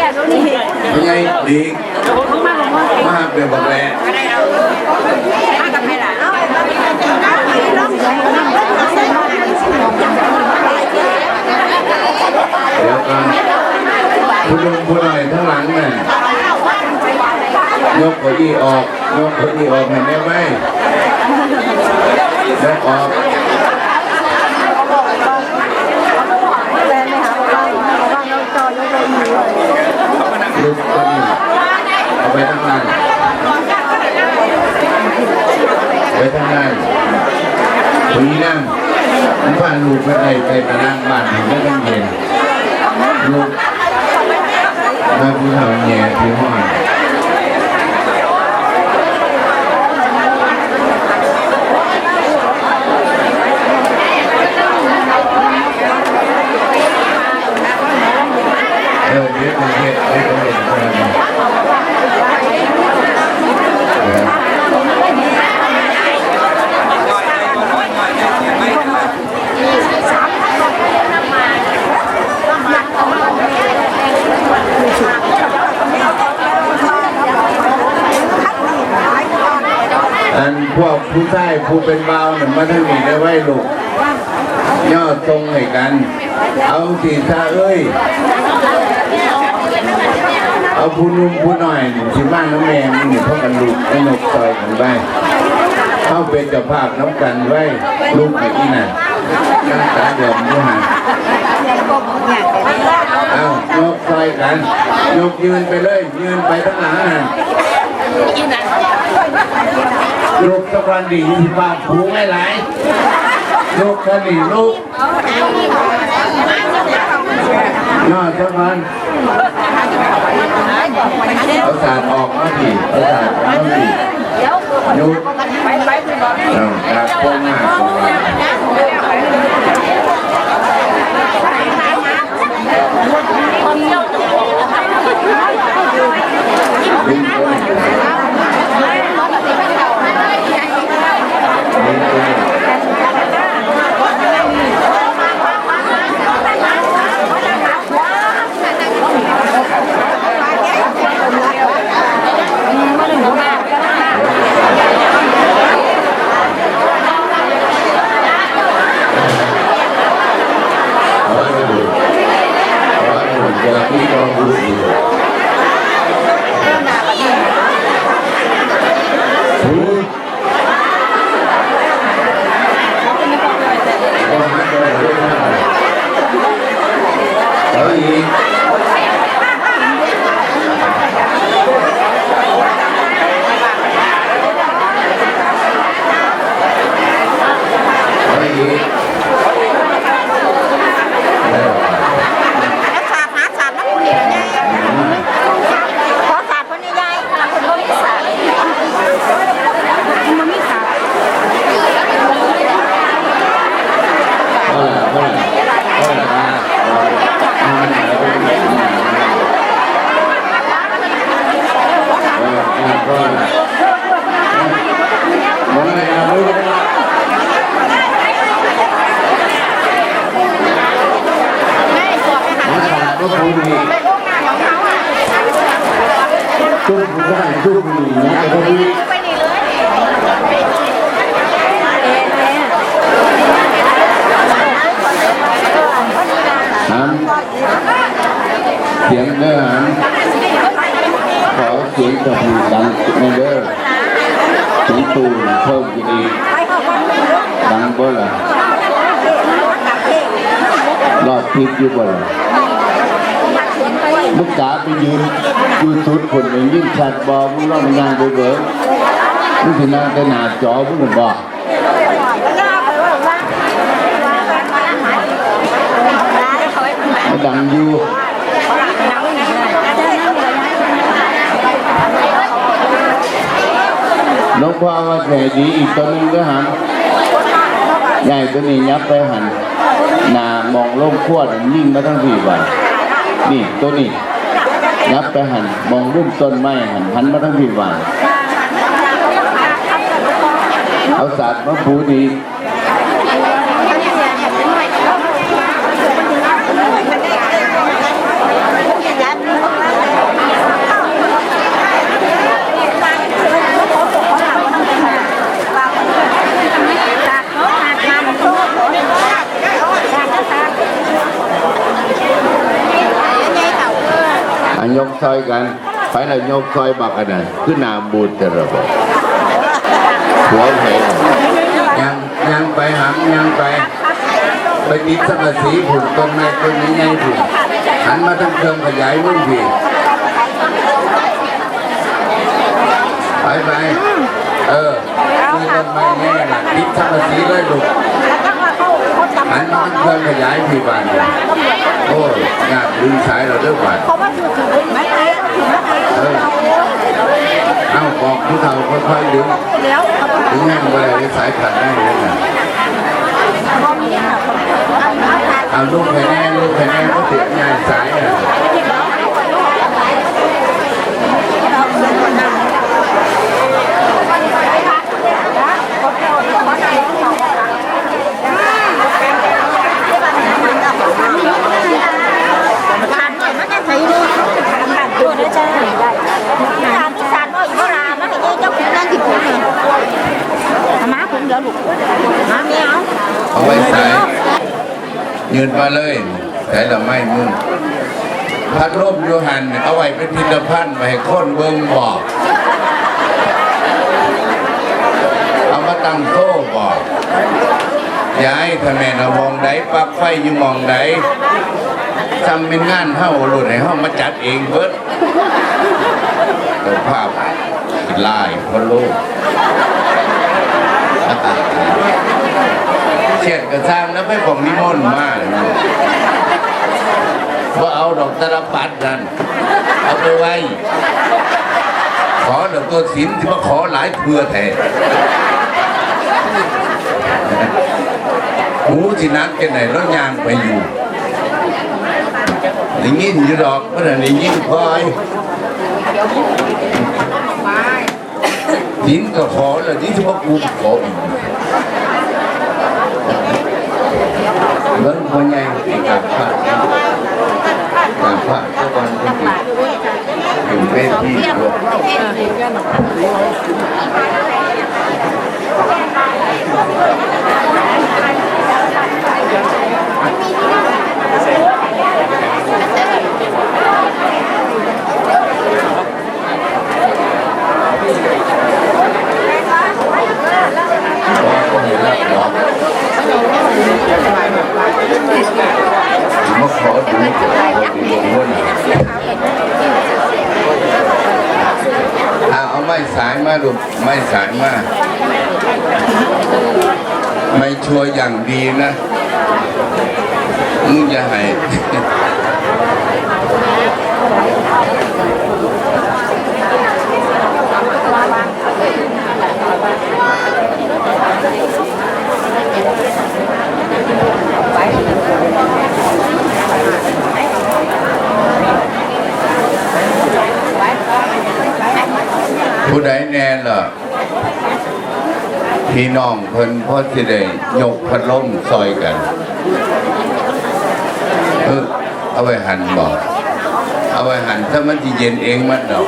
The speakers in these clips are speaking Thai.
ยังไงดีมาเปลี่ยนบอกแล้วเดี๋ยวก่อนผู้ลุงผู้หน่อยทั้งหลังน่ะยกเก้าอี้ออกยกเก้าอี้ออกเห็นได้ไหมยกออกเก้าอี้เอาไปทั้งนั้นไปทั้งนั้นทีนั่งผมพาลูก ไปไอ้ไปตารางบ้านผมก็ต้องเห็นลูกมาผู้เฒ่าแย่ที่ห้อง เออเดี๋ยวผมเห็นเดี๋ยวผมเห็นครับ อันพวกผู้ชายผู้เป็นเบาวหนึ่งมาท่านนี่ได้ไว้ลูกย่อตรงให้กัน เอาสีตาเอ้ย เอาผู้นุ่มผู้หน่อยนี่สิบ้านน้ำแมงนี่พ่อกันลูกไอ้นกซอยกันไปเข้าเป็นเจ้าภาพน้ำกันไว้ลูกไอ้อีน่ะตั้งตาเดิมด้วยฮะเอายกซอยกันยกยืนไปเลย ยืนไปทั้งหลังน่ะ ลูกตะวันดีที่บ้านผูไม่ไหลลูกกันดีลูกนอตะวันเอาสารออกมาทีเอาสารออกมาทียุดเอาครับพวกมากดึงตัวดึงตัวขอให้ดูข อให้ดูเวลาที่เราดูดีหูก็หันไปเรื่อยๆแล้วอีก แล้วอีกแล้ว แล้วสาดหาสาดน้ำคุณนี่ไงขอสาดคนใหญ่ๆค่ะคนบ่มีสาดมันมีสาด ก็ละก็ละก็ละเอามันเอาไปเออก็ละมองอะไรเอาลูกมาฉา ก็คงดีตุ้มผู้ได้ตุ้มดีนะก็ดีไปนี่เลยหันเสียงเด้อหันขอเสียงกับหูดังในเด้อเสียงตูนเพิ่มขึ้นอีกดังบ่ล่ะรอดทิพย์อยู่บ่ล่ะ มึงกาไปยืนยู่สุดคนอย่างยิ่งชัดบอมึงร้องงานไปเบิกมึงสินั่งแต่หนาจอมึงน่ะบอกดังอยู่น้องพ่อว่าแผลดีอีกตัวนึงก็หันใหญ่ตัวนี้ยับไปหันหนามองโล่งขวดยิ่งมาทั้งสี่วัน นี่ตัวนี้ยับไปหันมองรุ่มต้นไม้หันหันมาทั้งสี่วันเอาศาสตร์มาผูดี อัน ยกซอยกันไปแล้วยกซอยบักกันน่ะคือหนาบูดแต่ระบบหัวเพงยังยังไปหามยังไปไปติดสังกะสีผุนตรงในตรงนี้ไงผุนหันมาทำเครื่องขยายมุ่งพี่ไปไปเออมีต้นไม้แน่น่ะติดสังกะสีเลยลูกหันมาเครื่องขยายพี่บ้านเนี่ยโอ้ยงานดึงสายเราเด้อบ้าน เขาว่าถือถือไม่ได้ถือไม่ได้ เออ เอ้าบอกผู้เฒ่าค่อยๆดึงแล้วดึงแห้งไปเลยสายขาดได้เลยนะเอาลูกแผ่แน่ลูกแผ่แน่ก็ติดงานสายอะเอาไว้สายยืนมาเลยสายละไม้มึง พัดลมอยู่หันเอาไว้เป็นพิพิธภัณฑ์ไว้ให้คนเบิ่งบอกเอามาตั้งโต๊ะบอกย้ายคะแนนเอามองใดปลักไฟอยู่มองใดทำเป็นงานเฮ้าหลุดให้เฮ้ามาจัดเองเบิดตัวภาพลายพะโลกเชียดกระซ้างแล้วไปของนิมนต์มา ว่าเอาดอกตะลปัดนั่นเอาไปไว้ ขอดอกตัวศิลที่มาขอหลายเพื่อแท้หูที่นักกันไหนแล้วยางไปอยู่ได้ยินอยู่ดอกเมื่อไหร่ได้ยินคอยศิลก็ขอแล้วที่ที่ว่ากูขออีกเบิ้งคนใหญ่กับพระกับพระเจ้าวันเป็นอีกอยู่ เวทีรวม มาขอดูขอดูลงวนเอาเอาไม้าลูกไม่สายมาไม่ชัวร์อย่างดีนะมึงจะให้ ผู้ใดแน่ล่ะ พี่น้องเพิ่นพ่อสิได้ยกพัดลมซอยกันเออเอาไว้หันบอก เอาไว้หันถ้ามันจะเย็นเองมันดอก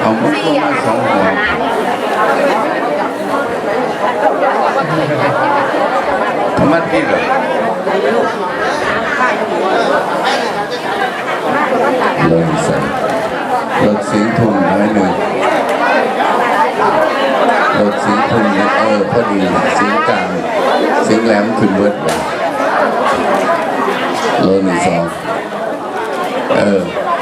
เอามุกก็มาสองหัวมันที่เหรอ เลยสั่นรถสีทุ่มน้อยหนึ่งร ถสีทุ่มเนี่ยเออพอดีสีกลางสีแหลมขึ้นเบิดว่ะโลหนึ่งสองเออ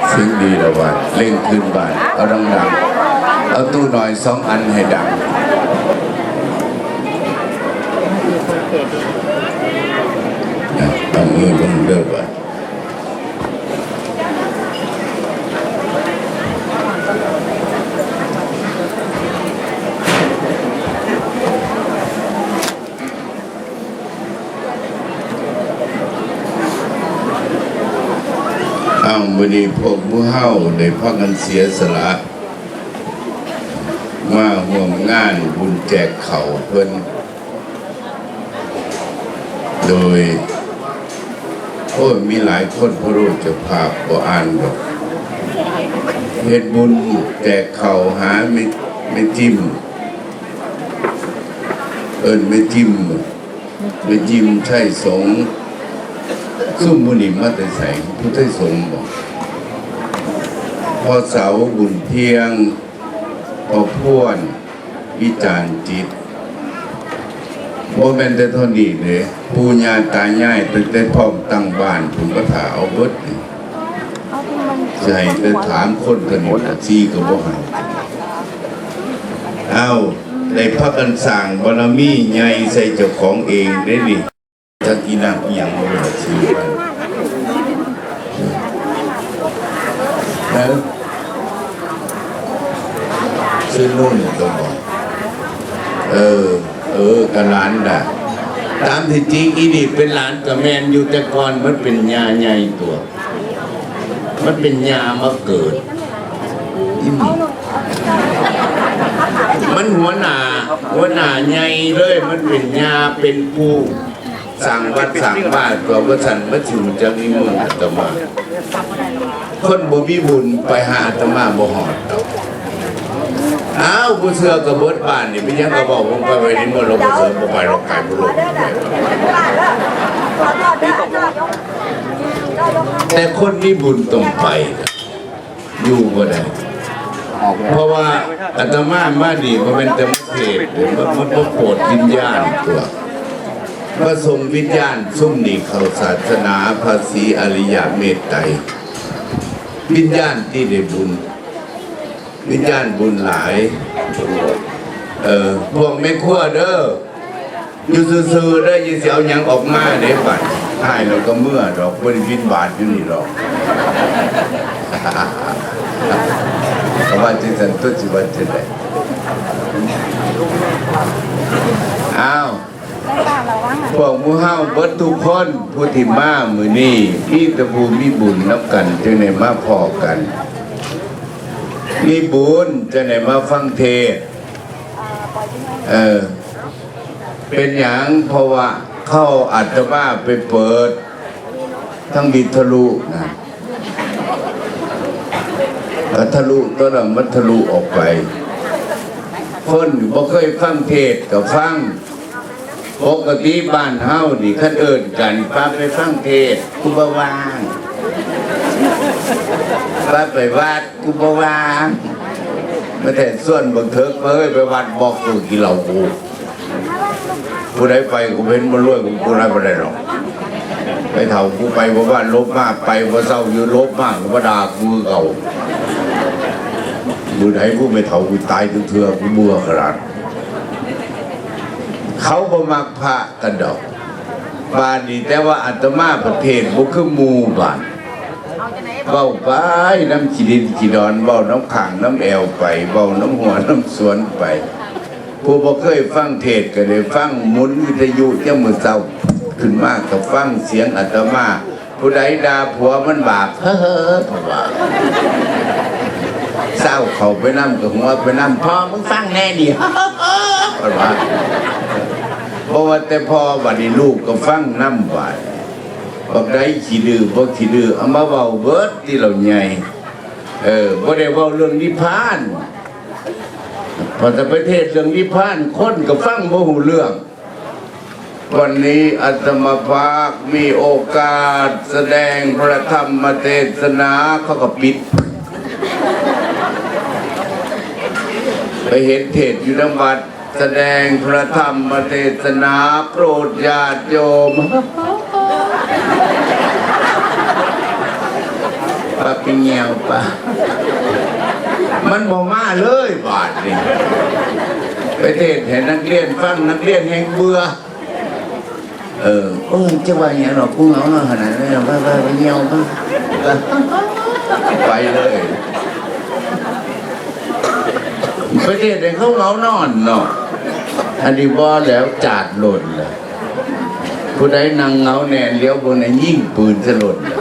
เสียงดีแล้วว่ะเล่นขึ้นบ้านเอาดังๆเอาตู้หน่อยสองอันให้ดังนะเอามือลงเด้อว่ะ อ้าววันนี้พวกผู้เฮาได้พักกันเสียสละ มาห่วมงานบุญแจกเขาเพิ่นโดยโอ้มีหลายคนพระรู้จะภาพบ่อ่านดอกเฮ็ดบุญแจกเขาหาไม่ไม่จิ้ม เอิ้นไม่จิ้มไปยิมใช่สงฆ์ ซุ่มบุญมาแต่ใส่ผู้ไทยสงฆ์บอกพอเสาบุญเพียง พอพ่วนวิจารณ์จิตโมเมนแต่เท่านี้เลยปูญาตายายตั้งแต่พ่อมตั้งบ้านผมก็ถาเอาเบิดนี่ใช่แต่ถามคนกันหมดซีก็บ่ใหันเอาได้พักกันสั่งบารมีใหญ่ใส่เจ้าของเองได้ดิจักอีนักอย่างบ่ ชื่อมันเออชื่อนุ่นก็บอกเออ เออกับหลานด่ะตามที่จริงอีนี่เป็นหลานกับแมนอยู่แต่ก่อนมันเป็นยาใหญ่ตัว มันเป็นยามาเกิดอีนี่มันหัวหน้าหัวหน้าใหญ่เลย มันเป็นยาเป็นผู้ สั่งวัดสั่งบ้านตัวว่าสันมัถึงจะมีมืออาตมา คนบ่มีบุญไปหาอาตมาบ่หอดดอกอ้าวผู้เสือกับเบิดบ้านนี่พี่ยังก็บอกผมไปไว้ในเมื่อเราผู้เสือบ่ไปเราไก่บ่ลงแต่คนมีบุญต้องไป อยู่บ่ได้เพราะว่าอาตมามาดีมันเป็นแต่มเทศมันมันโปรดวิญญาณตัว พระทรงวิญญาณซุ่มนี่เขาศาสนาภาษีอริยเมตไตรวิญญาณที่ได้บุญ วิญญาณบุญหลาย เออพวกแม่ครัวเด้ออยู่ซื่อๆเด้ยิ่าสิเอาหยังออกมาเด้บัดใช่เราก็เมื่อดอกบ่ได้บินบาทอยู่นี่หรอกเพราะว่าจิสันตุจิวันจะได้อ้าว พวกหมูเฮาเบิดทุกคนผู้ที่มามือนี้พี่ตะภูมีบุญนับกันจึงได้มาพอกันมีบุญจะไหนมาฟังเทศเออเป็นอย่างเพราะว่าเข้าอัตมาไปเปิด ทั้งบิดทะลุนะทะลุตัวนั้นมันทะลุออกไป คนบ่เคยฟังเทศกับฟัง ปกติบ้านเฮานี่คันเอิ้นกันป้าไปฟังเทศกูบวางว่าไปวัดกูบวางมาแต่ส่วนบังเทิกเอ้ยไปวัดบอกกูกี่เหล่ากูผู้ใดไปกูเป็นมันรวยกูกูได้ไม่ได้หรอกไปเถ่ากูไปเพราะว่าลบมากไปเพราะเศร้าอยู่ลบมากกูบ่ด่ากูเก่ามือไหนกูไม่เถ่ากูตายถึงเถื่อกูเบื่อขนาด เขาบ่มักพระกันดอกบ้านนี้แต่ว่าอาตมาประเทศบุคือมูบ้านเบ้าไปน้ำขีดินขีดอนเบ้าน้ำขางน้ำแอวไปเบ้าน้ำหัวน้ำสวนไป ผู้บ่เคยฟังเทศก็ได้ฟังมุนวิทยุเจ้ามือเศร้าขึ้นมากกับฟังเสียงอาตมา ผู้ใดด่าผัวมันบาปเฮ้อเพระว่าเศร้าเขาไปนั่กับหัวไปนั่พ่อมึงฟังแน่ดิเพราะว่า พราะว่าแต่พ่อบัดนี้ลูกก็ฟังน้ำบาดบอกได้ขี้ดื้อบ่ขี้ดื้อเอามาเว้าเบิดที่เราใหญ่เออบ่ได้เว้าเรื่องนิพพานพอจะประเทศเรื่องนิพพานคนก็ฟังบ่ฮู้เรื่อง วันนี้อาตมาภาคมีโอกาสแสดงพระธรรมเทศนาเขาก็ปิด ไปเห็นเทศอยู่น้ำวัด แสดงพระธรรมเทศนาโปรดญาติโยมปะปิเงียวปะมันบ่มาเลยบาทนี่ไปเทศเห็นนักเรียนฟังนักเรียนแห่งเบื่อเออโอ้ยจะว่าอย่างหรอกกูเงาหน่อยขนาดนี้หรอกไปไปไปเงียวปะไปเลยไปเทศเห็นเขาเหงานอนเนาะ อันนี้บ่แล้วจาดหล่นเลยผู้ใดนั่งเงาแนนเลี้ยวบนนั้นยิ่งปืนจะหล่นเลย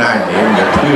น่าเห็นแบบที่